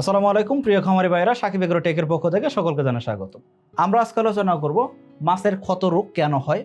আসসালামু আলাইকুম, প্রিয় খামারি ভাইরা সাকিব এগ্রো টেকের পক্ষ থেকে সকলকে জানা স্বাগত। আমরা আজকে আলোচনা করব মাছের ক্ষত রোগ কেন হয়,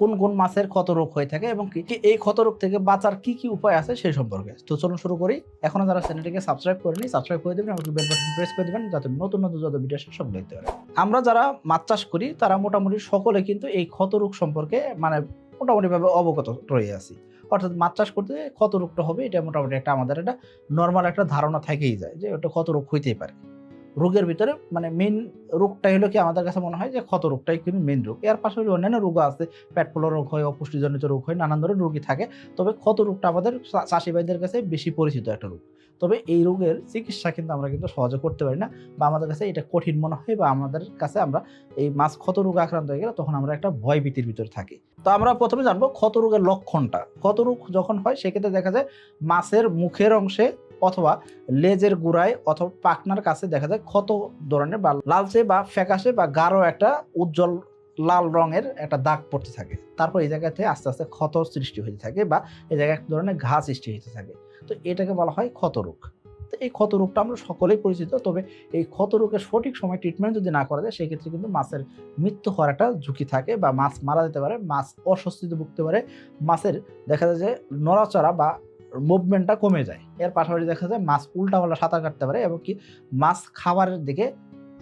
কোন কোন মাছের ক্ষত রোগ হয়ে থাকে এবং কি এই ক্ষত রোগ থেকে বাঁচার কি কি উপায় আছে সেই সম্পর্কে। তো চলুন শুরু করি। এখনও যারা চ্যানেলটিকে সাবস্ক্রাইব করেনি সাবস্ক্রাইব করে দেবেন এবং বেল বাটন প্রেস করে দেবেন, যাতে নতুন নতুন যত ভিডিও সব দেখতে পারে আমরা যারা মাছ চাষ করি, তারা মোটামুটি সকলে কিন্তু এই ক্ষত রোগ সম্পর্কে মানে মোটামুটিভাবে অবগত রয়ে আছি। অর্থাৎ মাছ চাষ করতে কত রোগটা হবে, এটা মোটামুটি একটা আমাদের একটা নর্মাল একটা ধারণা থেকেই যায় যে ওটা কত রোগ হইতেই পারে। রোগের ভিতরে মানে মেন রোগটাই হলো কি আমাদের কাছে মনে হয় যে ক্ষত রোগটাই কিন্তু মেন রোগ। এর পাশাপাশি অন্যান্য রোগ আছে, পেট ফোলা রোগ হয়, অপুষ্টিজনিত রোগ হয়, নানান ধরনের রোগী থাকে। তবে ক্ষত রোগটা আমাদের চা- চাষি ভাইদের কাছে বেশি পরিচিত একটা রোগ। তবে এই রোগের চিকিৎসা কিন্তু আমরা কিন্তু সহজে করতে পারি না বা আমাদের কাছে এটা কঠিন মনে হয় বা আমাদের কাছে আমরা এই মাছ ক্ষত রোগ আক্রান্ত হয়ে গেলে তখন আমরা একটা ভয় ভীতির ভিতরে থাকি। তো আমরা প্রথমে জানব ক্ষত রোগের লক্ষণটা। ক্ষত রোগ যখন হয়, সেক্ষেত্রে দেখা যায় মাছের মুখের অংশে অথবা লেজের গুড়ায় অথবা পাখনার কাছে দেখা যায় ক্ষত ধরনের বা লালচে বা ফ্যাকাশে বা গাঢ় একটা উজ্জ্বল লাল রঙের একটা দাগ পড়তে থাকে। তারপর এই জায়গাতে আস্তে আস্তে ক্ষত সৃষ্টি হতে থাকে বা এই জায়গায় এক ধরনের ঘা সৃষ্টি হতে থাকে। তো এটাকে বলা হয় ক্ষত রোগ। তো এই ক্ষত রোগটা আমরা সকলেই পরিচিত, তবে এই ক্ষত রোগের সঠিক সময় ট্রিটমেন্ট যদি না করা যায়, সেক্ষেত্রে কিন্তু মাছের মৃত্যু হওয়ার একটা ঝুঁকি থাকে বা মাছ মারা যেতে পারে, মাছ অস্বস্তিতে ভুগতে পারে, মাছের দেখা যায় যে নড়াচড়া বা মুভমেন্টটা কমে যায়। এর পাশাপাশি দেখা যায় মাছ উল্টাপাল্টা সাঁতার কাটতে পারে এবং কি মাছ খাবারের দিকে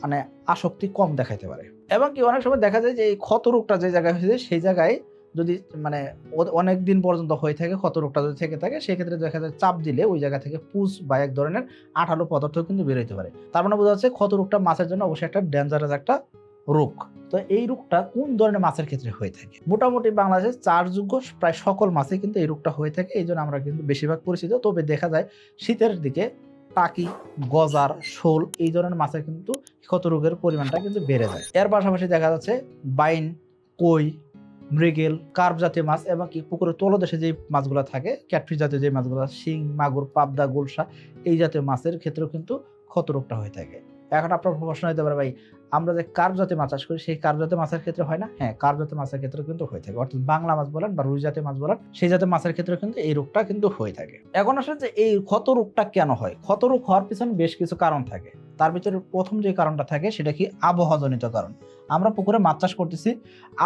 মানে আসক্তি কম দেখাইতে পারে। এবং কি অনেক সময় দেখা যায় যে এই ক্ষত রোগটা যে জায়গায় হয়েছে, সেই জায়গায় যদি মানে অনেক দিন পর্যন্ত হয়ে থাকে, ক্ষত রোগটা যদি থেকে থাকে, সেক্ষেত্রে দেখা যায় চাপ দিলে ওই জায়গা থেকে পুষ বা এক ধরনের আঠালো পদার্থ কিন্তু বেরোতে পারে। তার মানে বোঝা যাচ্ছে ক্ষত রোগটা মাছের জন্য অবশ্যই একটা ডেঞ্জারাস একটা রোগ। তো এই রোগটা কোন ধরনের মাছের ক্ষেত্রে হয়ে থাকে? মোটামুটি বাংলাদেশে চারযোগ্য প্রায় সকল মাছে কিন্তু এই রোগটা হয়ে থাকে এই জন্য আমরা কিন্তু বেশিরভাগ পরিচিত। তবে দেখা যায় শীতের দিকে টাকি গজার, শোল এই ধরনের মাছের কিন্তু ক্ষত রোগের পরিমাণটা কিন্তু বেড়ে যায়। এর পাশাপাশি দেখা যাচ্ছে বাইন, কই, মৃগেল, কার্প জাতীয় মাছ এবং কি পুকুরের তলদেশে যে মাছগুলো থাকে ক্যাটফিস জাতীয় যে মাছগুলো, শিং, মাগুর, পাবদা, গুলশা এই জাতীয় মাছের ক্ষেত্রেও কিন্তু ক্ষত রোগটা হয়ে থাকে। এখন আপনার প্রশ্ন হতে পারে, ভাই, আমরা যে জাতীয় মাছ চাষ করি, সেই জাতীয় মাছের ক্ষেত্রে হয় না? হ্যাঁ জাতীয় মাছের ক্ষেত্রে কিন্তু হয়ে থাকে। অর্থাৎ বাংলা মাছ বলেন বা রুই জাতীয় মাছ বলেন, সেই জাতীয় মাছের ক্ষেত্রে কিন্তু এই রোগটা কিন্তু হয়ে থাকে। এখন আসলে যে এই ক্ষত রোগটা কেন হয়? ক্ষত রোগ হওয়ার পিছনে বেশ কিছু কারণ থাকে। তার ভিতরে প্রথম যে কারণটা থাকে সেটা কি আবহাওয়াজনিত কারণ। আমরা পুকুরে মাছ চাষ করতেছি,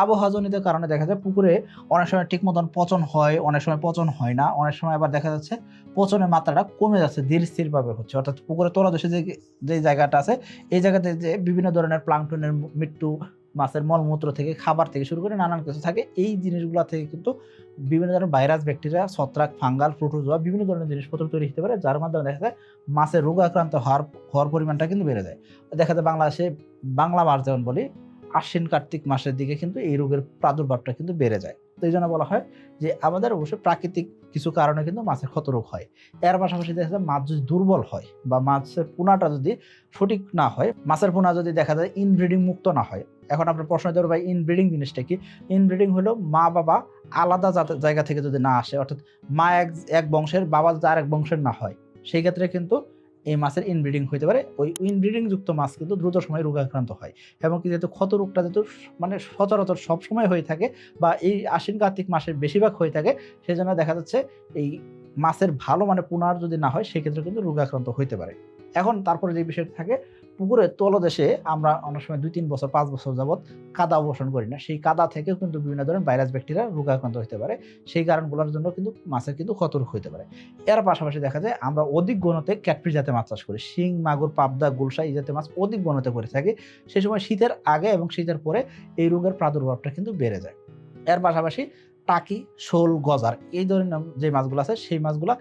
আবহাওয়াজনিত কারণে দেখা যায় পুকুরে অনেক সময় ঠিক মতন পচন হয়, অনেক সময় পচন হয় না, অনেক সময় আবার দেখা যাচ্ছে পচনের মাত্রাটা কমে যাচ্ছে, ধীর স্থিরভাবে হচ্ছে। অর্থাৎ পুকুরে তলাদেশে যে যে জায়গাটা আছে, এই জায়গাতে যে বিভিন্ন ধরনের প্লাংটনের মৃত্যু মাছের মলমূত্র থেকে, খাবার থেকে শুরু করে নানান কিছু থাকে। এই জিনিসগুলো থেকে কিন্তু বিভিন্ন ধরনের ভাইরাস, ব্যাকটেরিয়া, ছত্রাক, ফাঙ্গাল প্রোটোজোয়া বিভিন্ন ধরনের জিনিসপত্র তৈরি হতে পারে, যার মাধ্যমে দেখা যায় মাছের রোগ আক্রান্ত হওয়ার হওয়ার পরিমাণটা কিন্তু বেড়ে যায়। দেখা যায় বাংলাদেশে, বাংলা মাস যেমন বলি, আশ্বিন কার্তিক মাসের দিকে কিন্তু এই রোগের প্রাদুর্ভাবটা কিন্তু বেড়ে যায়। তো এই জন্য বলা হয় যে, আমাদের অবশ্যই প্রাকৃতিক কিছু কারণে কিন্তু মাছের ক্ষত রোগ হয়। এর পাশাপাশি দেখা যায় মাছ যদি দুর্বল হয় বা মাছের পোনাটা যদি সঠিক না হয়, মাছের পোনা যদি দেখা যায় ইনব্রিডিং মুক্ত না হয়, এখন আপনার প্রশ্ন ধরো ভাই ইনব্রিডিং জিনিসটা কি? ইনব্রিডিং হলো মা বাবা আলাদা জায়গা থেকে যদি না আসে, অর্থাৎ মা এক এক বংশের, বাবা যদি এক বংশের না হয়, সেই ক্ষেত্রে কিন্তু এই মাছের ইনব্রিডিং হতে পারে। ওই ইনব্রিডিং যুক্ত মাছ কিন্তু দ্রুত সময় রোগাক্রান্ত হয়। এবং কি যেহেতু ক্ষত রোগটা যেহেতু মানে সচরাচর সবসময় হয়ে থাকে বা এই আশ্বিন কার্তিক মাসের বেশিরভাগ হয়ে থাকে সেই জন্য দেখা যাচ্ছে এই মাছের ভালো মানে পুনার যদি না হয়, সেক্ষেত্রে কিন্তু রোগাক্রান্ত হইতে পারে। এখন তারপরে যে বিষয়টা থাকে পুকুরের তলদেশে আমরা অনেক সময় দুই, তিন বছর, পাঁচ বছর যাবৎ কাদা অবসন করি না। সেই কাদা থেকেও কিন্তু বিভিন্ন ধরনের ভাইরাস ব্যাকটেরিয়া রোগাক্রান্ত হতে পারে। সেই কারণগুলোর জন্য কিন্তু মাছের কিন্তু ক্ষত রোগ হতে পারে। এর পাশাপাশি দেখা যায় আমরা অধিক গণতে ক্যাটফিস জাতীয় মাছ চাষ করি। শিং, মাগুর, পাবদা গুলশা এই জাতীয় মাছ অধিক গণতে করে থাকি। সেই সময় শীতের আগে এবং শীতের পরে এই রোগের প্রাদুর্ভাবটা কিন্তু বেড়ে যায়। এর পাশাপাশি টাকি, শোল, গজার এই ধরনের যে মাছগুলো আছে, সেই মাছগুলো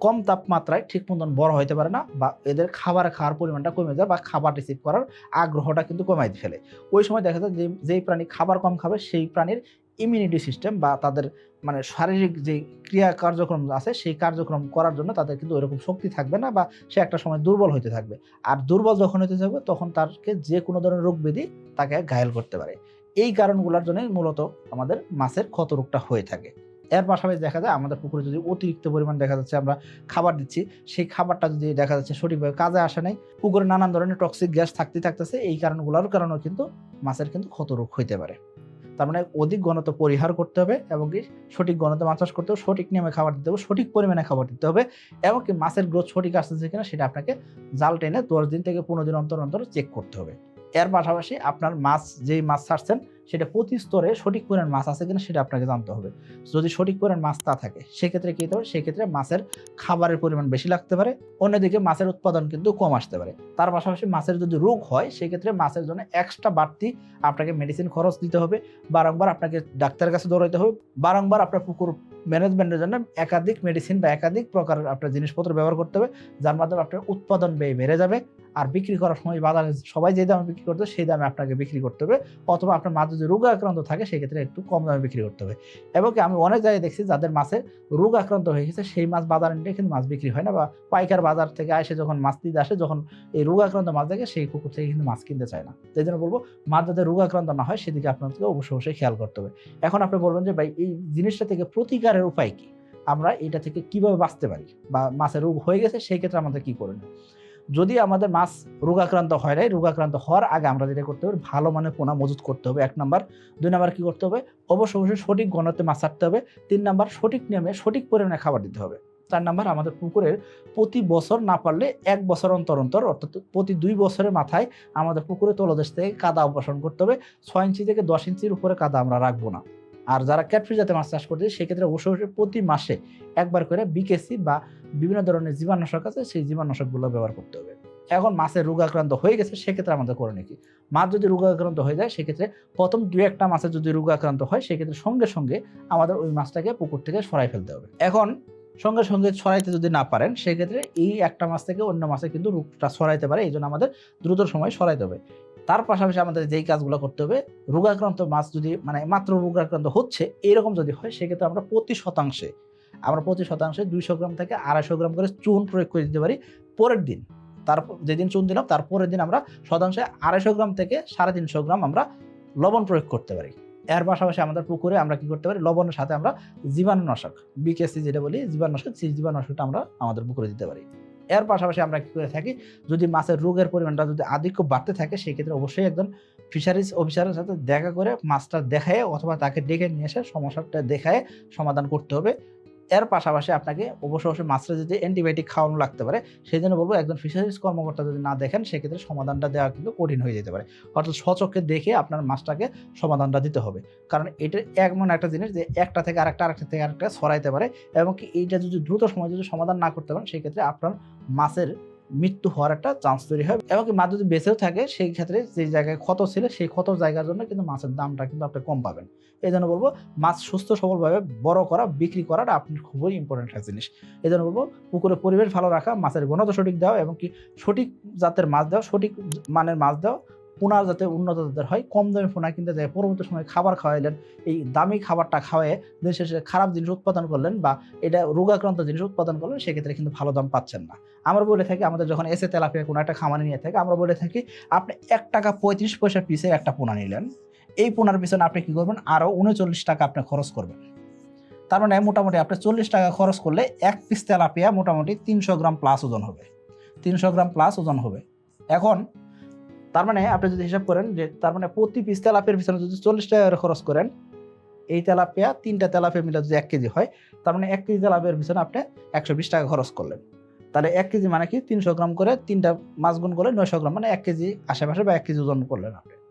কম তাপমাত্রায় ঠিক মতন বড় হইতে পারে না বা এদের খাবার খাওয়ার পরিমাণটা কমে যায় বা খাবার রিসিভ করার আগ্রহটা কিন্তু কমাই ফেলে। ওই সময় দেখা যায় যে, যেই প্রাণী খাবার কম খাবে, সেই প্রাণীর ইমিউনিটি সিস্টেম বা তাদের মানে শারীরিক যে ক্রিয়া কার্যক্রম আছে, সেই কার্যক্রম করার জন্য তাদের কিন্তু ওইরকম শক্তি থাকবে না বা সে একটা সময় দুর্বল হতে থাকবে। আর দুর্বল যখন হতে থাকবে, তখন তাকে যে কোনো ধরনের রোগ ব্যাধি তাকে ঘায়ল করতে পারে। এই কারণগুলোর জন্য মূলত আমাদের মাছের ক্ষত রোগটা হয়ে থাকে। এর পাশাপাশি দেখা যায় আমাদের পুকুরে যদি অতিরিক্ত পরিমাণ দেখা যাচ্ছে আমরা খাবার দিচ্ছি, সেই খাবারটা যদি দেখা যাচ্ছে সঠিকভাবে কাজে আসে নাই, পুকুরে নানান ধরনের টক্সিক গ্যাস থাকতে থাকতেছে, এই কারণগুলোর কারণেও কিন্তু মাছের কিন্তু ক্ষত রোগ হইতে পারে। তার মানে অধিক ঘনত্ব পরিহার করতে হবে এবং কি সঠিক ঘনত্ব মাছ চাষ করতে হবে, সঠিক নিয়মে খাবার দিতে হবে, সঠিক পরিমাণে খাবার দিতে হবে এবং কি মাছের গ্রোথ সঠিক আসতেছে কিনা সেটা আপনাকে জাল টেনে দশ দিন থেকে পনেরো দিন অন্তর অন্তর চেক করতে হবে। এর পাশাপাশি আপনার মাছ, যেই মাছ ছাড়ছেন, সেটা প্রতি স্তরে সঠিক পরিমাণ মাছ আছে কিনা সেটা আপনাকে জানতে হবে। যদি সঠিক পরিমাণ মাছ না থাকে, সেক্ষেত্রে কী হতে হবে সেক্ষেত্রে মাছের খাবারের পরিমাণ বেশি লাগতে পারে, অন্যদিকে মাছের উৎপাদন কিন্তু কম আসতে পারে। তার পাশাপাশি মাছের যদি রোগ হয়, সেক্ষেত্রে মাছের জন্য এক্সট্রা বাড়তি আপনাকে মেডিসিন খরচ দিতে হবে। বারংবার আপনাকে ডাক্তারের কাছে দৌড়াইতে হবে। বারংবার আপনার পুকুর ম্যানেজমেন্টের জন্য একাধিক মেডিসিন বা একাধিক প্রকার আপনার জিনিসপত্র ব্যবহার করতে হবে, যার মাধ্যমে আপনার উৎপাদন ব্যয় বেড়ে যাবে। আর বিক্রি করার সময় বাজারে সবাই যে দামে বিক্রি করতে, সেই দামে আপনাকে বিক্রি করতে হবে। অথবা আপনার মাছ যদি রোগ আক্রান্ত থাকে, সেক্ষেত্রে একটু কম দামে বিক্রি করতে হবে। এবং আমি অনেক জায়গায় দেখছি যাদের মাছে রোগ আক্রান্ত হয়ে গেছে, সেই মাছ বাজারে নিলে কিন্তু মাছ বিক্রি হয় না বা পাইকার বাজার থেকে আসে যখন মাছ দিতে আসে, যখন এই রোগ আক্রান্ত মাছ দেখে, সেই পুকুর থেকে কিন্তু মাছ কিনতে চায় না। সেই জন্য বলব, মাছ যাতে রোগ আক্রান্ত না হয়, সেদিকে আপনাদেরকে অবশ্যই অবশ্যই খেয়াল করতে হবে। এখন আপনি বলবেন যে, ভাই, এই জিনিসটা থেকে প্রতিকারের উপায় কি? আমরা এটা থেকে কীভাবে বাঁচতে পারি? বা মাছের রোগ হয়ে গেছে, সেই ক্ষেত্রে আমাদের কি করণীয়? যদি আমাদের মাছ রোগাক্রান্ত হয় নাই, রোগাক্রান্ত হওয়ার আগে আমরা যেটা করতে হবে, ভালো মানের পোনা মজুত করতে হবে, এক নাম্বার। দুই নাম্বার কি করতে হবে? অবশ্যই অবশ্যই সঠিক গণতে মাছ ছাড়তে হবে। তিন নাম্বার, সঠিক নিয়মে সঠিক পরিমাণে খাবার দিতে হবে। চার নাম্বার, আমাদের পুকুরের প্রতি বছর না পারলে এক বছর অন্তর অন্তর, অর্থাৎ প্রতি দুই বছরের মাথায় আমাদের পুকুরের তলদেশ থেকে কাদা অপসারণ করতে হবে। ছয় ইঞ্চি থেকে দশ ইঞ্চির উপরে কাদা আমরা রাখব না। আর যারা ক্যাটফিশ জাতে মাছ চাষ করছে সেক্ষেত্রে অবশ্যই প্রতি মাসে একবার করে বিকেসি বা বিভিন্ন ধরনের জীবাণুনাশক আছে, সেই জীবাণুনাশকগুলো ব্যবহার করতে হবে। এখন মাছের রোগাক্রান্ত হয়ে গেছে, সেক্ষেত্রে আমাদের করে নাকি মাছ যদি রোগাক্রান্ত হয়ে যায়, সেক্ষেত্রে প্রথম দু একটা মাছের যদি রোগাক্রান্ত হয়, সেক্ষেত্রে সঙ্গে সঙ্গে আমাদের ওই মাছটাকে পুকুর থেকে সরাই ফেলতে হবে। এখন সঙ্গে সঙ্গে ছড়াইতে যদি না পারেন, সেক্ষেত্রে এই একটা মাছ থেকে অন্য মাছে কিন্তু রোগটা ছড়াইতে পারে এই জন্য আমাদের দ্রুত সময় সরাইতে হবে। তার পাশাপাশি আমাদের যেই কাজগুলো করতে হবে, রোগাক্রান্ত মাছ যদি মানে মাত্র রোগাক্রান্ত হচ্ছে, এরকম যদি হয়, সেক্ষেত্রে আমরা প্রতি শতাংশে, আমরা প্রতি শতাংশে দুইশো গ্রাম থেকে আড়াইশো গ্রাম করে চুন প্রয়োগ করে দিতে পারি পরের দিন। তার, যেদিন চুন দিলাম, তার পরের দিন আমরা শতাংশে আড়াইশো গ্রাম থেকে সাড়ে তিনশো গ্রাম আমরা লবণ প্রয়োগ করতে পারি। এর পাশাপাশি আমাদের পুকুরে আমরা কি করতে পারি? লবণের সাথে আমরা জীবাণুনাশক, বিকেসি যেটা বলি, জীবাণুনাশক, সেই জীবাণুনাশকটা আমরা আমাদের পুকুরে দিতে পারি। এর পাশাপাশি আমরা কি করে থাকি? যদি মাছের রোগের পরিমাণটা যদি আধিক্য বাড়তে থাকে, সেক্ষেত্রে অবশ্যই একজন ফিশারিজ অফিসারের সাথে দেখা করে মাছটা দেখায় অথবা তাকে ডেকে নিয়ে এসে সমস্যাটা দেখায় সমাধান করতে হবে। এর পাশাপাশি আপনাকে অবশ্য অবশ্যই মাছরা যদি অ্যান্টিবায়োটিক খাওয়ানো লাগতে পারে সেই জন্য বলব একজন ফিশারিজ কর্মকর্তা যদি না দেখেন, সেক্ষেত্রে সমাধানটা দেওয়া কিন্তু কঠিন হয়ে যেতে পারে। অর্থাৎ স্বচক্ষে দেখে আপনার মাছটাকে সমাধানটা দিতে হবে। কারণ এটা এমন একটা জিনিস যে একটা থেকে আরেকটা আরেকটা থেকে আরেকটা ছড়াইতে পারে এবং কি এইটা যদি দ্রুত সময় যদি সমাধান না করতে পারেন, সেক্ষেত্রে আপনার মাছের মৃত্যু হওয়ার একটা চান্স তৈরি হয় এবং মাছ যদি বেঁচেও থাকে, সেই ক্ষেত্রে যে জায়গায় ক্ষত ছিল, সেই ক্ষত জায়গার জন্য কিন্তু মাছের দামটা কিন্তু আপনি কম পাবেন। এই জন্য বলব, মাছ সুস্থ, সবলভাবে বড় করা, বিক্রি করাটা আপনার খুবই ইম্পর্টেন্ট একটা জিনিস। এই জন্য বলব পুকুরের পরিবেশ ভালো রাখা, মাছের গুণত সঠিক দেওয়া এবং কি সঠিক জাতের মাছ দেওয়া, সঠিক মানের মাছ দেওয়া পোনা যাতে উন্নত যাদের হয়, কম দামে পোনা কিনতে যায় পরবর্তী সময় খাবার খাওয়াইলেন। এই দামি খাবারটা খাওয়ায় দিন শেষে খারাপ জিনিস উৎপাদন করলেন বা এটা রোগাক্রান্ত জিনিস উৎপাদন করলেন, সেক্ষেত্রে কিন্তু ভালো দাম পাচ্ছেন না। আমরা বলে থাকি, আমাদের যখন এসে তেলাপিয়া কোনো একটা খামারে নিয়ে থাকে, আমরা বলে থাকি, আপনি এক টাকা পঁয়ত্রিশ পয়সা পিসে একটা পোনা নিলেন। এই পোনার পিছনে আপনি কী করবেন? আরও উনচল্লিশ টাকা আপনি খরচ করবেন। তার মানে মোটামুটি আপনি চল্লিশ টাকা খরচ করলে এক পিস তেলাপিয়া মোটামুটি তিনশো গ্রাম প্লাস ওজন হবে। তিনশো গ্রাম প্লাস ওজন হবে। এখন তার মানে আপনি যদি হিসাব করেন যে তার মানে প্রতি পিস তেলাপিয়ার পিছনে যদি চল্লিশ টাকা করে খরচ করেন, এই তেলাপিয়া তিনটা তেলাপিয়া মিলে যদি এক কেজি হয়, তার মানে এক কেজি তেলাপিয়ার পিছনে আপনি একশো বিশ টাকা খরচ করলেন। তাহলে এক কেজি মানে কি? তিনশো গ্রাম করে তিনটা মাছ গুণ করলে নয়শো গ্রাম মানে এক কেজি আশেপাশে বা এক কেজি ওজন করলেন আপনি।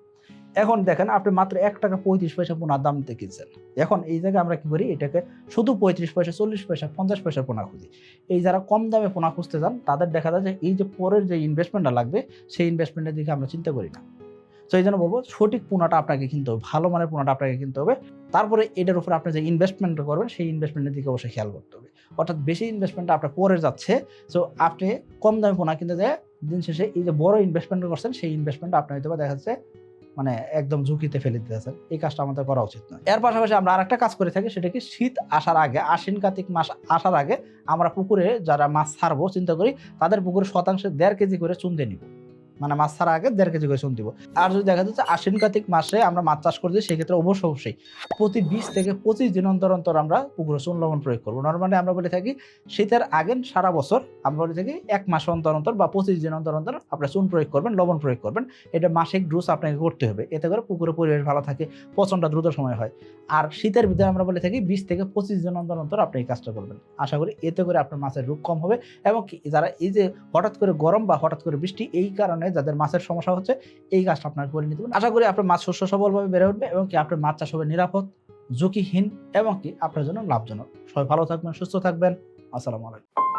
এখন দেখেন, আপনি মাত্র এক টাকা পঁয়ত্রিশ পয়সা পোনার দাম দিয়ে কিনছেন এখন এই জায়গায় আমরা কি করি? এটাকে শুধু পঁয়ত্রিশ পয়সা, চল্লিশ পয়সা, পঞ্চাশ পয়সা পোনা খুঁজি। এই যারা কম দামে পোনা খুঁজতে যান তাদের দেখা যায় যে এই যে পরের যে ইনভেস্টমেন্টটা লাগবে, সেই ইনভেস্টমেন্টের দিকে আমরা চিন্তা করি না। তো এই জন্য বলব, সঠিক পোনাটা আপনাকে কিনতে হবে, ভালো মানের পোনাটা আপনাকে কিনতে হবে। তারপরে এটার উপর আপনি যে ইনভেস্টমেন্টটা করবেন, সেই ইনভেস্টমেন্টের দিকে অবশ্যই খেয়াল করতে হবে। অর্থাৎ বেশি ইনভেস্টমেন্টটা আপনার পরে যাচ্ছে সো আপনি কম দামে পোনা কিনতে যায় দিন শেষে এই যে বড় ইনভেস্টমেন্ট করছেন, সেই ইনভেস্টমেন্টটা আপনার হয়তো দেখা যাচ্ছে মানে একদম ঝুঁকিতে ফেলে দিতেছেন এই কাজটা আমাদের করা উচিত নয়। এর পাশাপাশি আমরা আরেকটা কাজ করে থাকি, সেটা কি শীত আসার আগে, আশ্বিন কার্তিক মাস আসার আগে আমরা পুকুরে যারা মাছ ছাড়বো, চিন্তা করি তাদের পুকুরে শতাংশে দেড় কেজি করে চুন দিয়ে নিব। মানে মাছ ছাড়া আগে দেড় কেজি করে চুন দিব। আর যদি দেখা যাচ্ছে আশ্বিন কার্তিক মাসে আমরা মাছ চাষ করছি সেক্ষেত্রে অবশ্য অবশ্যই প্রতি বিশ থেকে পঁচিশ দিন অন্তর অন্তর আমরা পুকুরে চুন লবণ প্রয়োগ করব। নর্মালি আমরা বলে থাকি শীতের আগে সারা বছর আমরা বলে থাকি এক মাস অন্তর অন্তর বা পঁচিশ দিন অন্তর অন্তর আপনার চুন প্রয়োগ করবেন, লবণ প্রয়োগ করবেন। এটা মাসিক ডোজ আপনাকে করতে হবে। এতে করে পুকুরের পরিবেশ ভালো থাকে, পচনটা দ্রুত সময় হয়। আর শীতের ভিতরে আমরা বলে থাকি বিশ থেকে পঁচিশ দিন অন্তর অন্তর আপনি এই কাজটা করবেন। আশা করি এতে করে আপনার মাছের রোগ কম হবে এবং যারা এই যে হঠাৎ করে গরম বা হঠাৎ করে বৃষ্টি এই কারণে যাদের মাছের সমস্যা হচ্ছে, এই কাজটা আপনার করে নিতে পারেন। আশা করি আপনার মাছ শস্য সবলভাবে বেড়ে উঠবে এবং কি আপনার মাছ চাষ হবে নিরাপদ, ঝুঁকিহীন এবং কি আপনার জন্য লাভজনক। সবাই ভালো থাকবেন, সুস্থ থাকবেন। আসসালামু আলাইকুম।